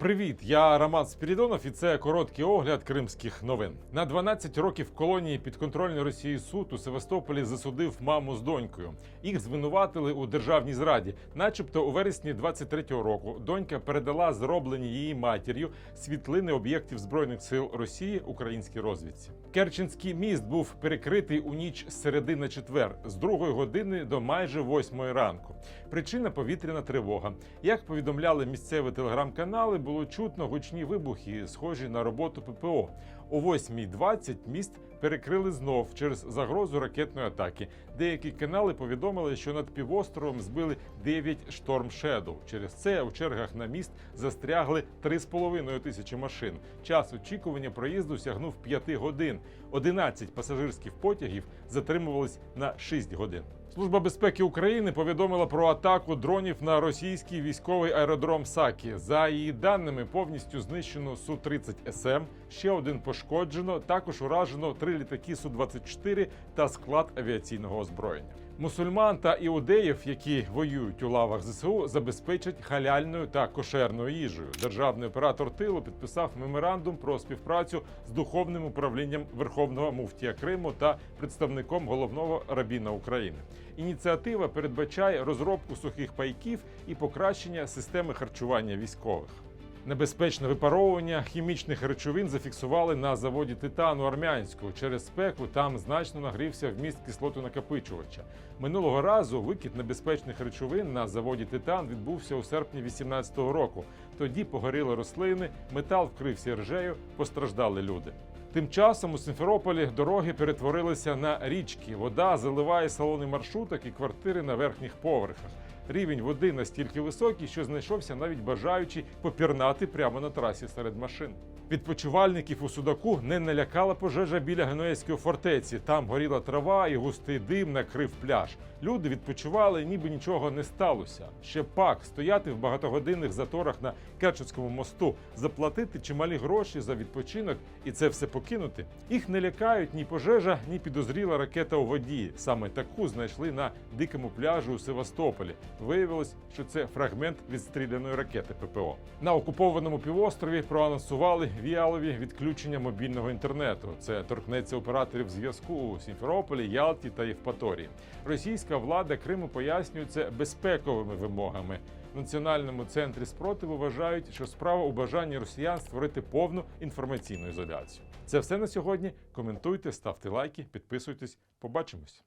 Привіт, я Роман Спірідонов і це короткий огляд кримських новин. На 12 років колонії підконтрольної Росії суд у Севастополі засудив маму з донькою. Їх звинуватили у державній зраді, начебто у вересні 23-го року донька передала зроблені її матір'ю світлини об'єктів збройних сил Росії українській розвідці. Керченський міст був перекритий у ніч з середи на четвер з другої години до майже восьмої ранку. Причина повітряна тривога. Як повідомляли місцеві телеграм-канали, було чутно гучні вибухи, схожі на роботу ППО. О 8.20 міст перекрили знов через загрозу ракетної атаки. Деякі канали повідомили, що над півостровом збили 9 шторм Shadow. Через це у чергах на міст застрягли 3,5 тисячі машин. Час очікування проїзду сягнув 5 годин. 11 пасажирських потягів затримувались на 6 годин. Служба безпеки України повідомила про атаку дронів на російський військовий аеродром Сакі. За її даними, повністю знищено су 30 СМ. Ще один пошкоджено. Також уражено три літаки су 24 та склад авіаційного озброєння. Мусульман та іудеїв, які воюють у лавах ЗСУ, забезпечать халяльною та кошерною їжею. Державний оператор тилу підписав меморандум про співпрацю з духовним управлінням Верховного муфтія Криму та представником головного рабіна України. Ініціатива передбачає розробку сухих пайків і покращення системи харчування військових. Небезпечне випаровування хімічних речовин зафіксували на заводі титану армянську. Через спеку там значно нагрівся вміст кислоту накопичувача. Минулого разу викид небезпечних речовин на заводі титан відбувся у серпні 2018 року. Тоді погоріли рослини, метал вкрився ржею, постраждали люди. Тим часом у Симферополі дороги перетворилися на річки. Вода заливає салони маршруток і квартири на верхніх поверхах. Рівень води настільки високий, що знайшовся навіть бажаючий попірнати прямо на трасі серед машин. Відпочивальників у Судаку не налякала пожежа біля Генуезької фортеці. Там горіла трава і густий дим накрив пляж. Люди відпочивали, ніби нічого не сталося. Ще пак стояти в багатогодинних заторах на Керченському мосту, заплатити чималі гроші за відпочинок і це все покинути. Їх не лякають ні пожежа, ні підозріла ракета у воді. Саме таку знайшли на дикому пляжу у Севастополі. Виявилось, що це фрагмент відстріляної ракети ППО. На окупованому півострові проанонсували віалові відключення мобільного інтернету. Це торкнеться операторів зв'язку у Сімферополі, Ялті та Євпаторії. Російська влада Криму пояснює це безпековими вимогами. В національному центрі спротиву вважають, що справа у бажанні росіян створити повну інформаційну ізоляцію. Це все на сьогодні. Коментуйте, ставте лайки, підписуйтесь. Побачимось.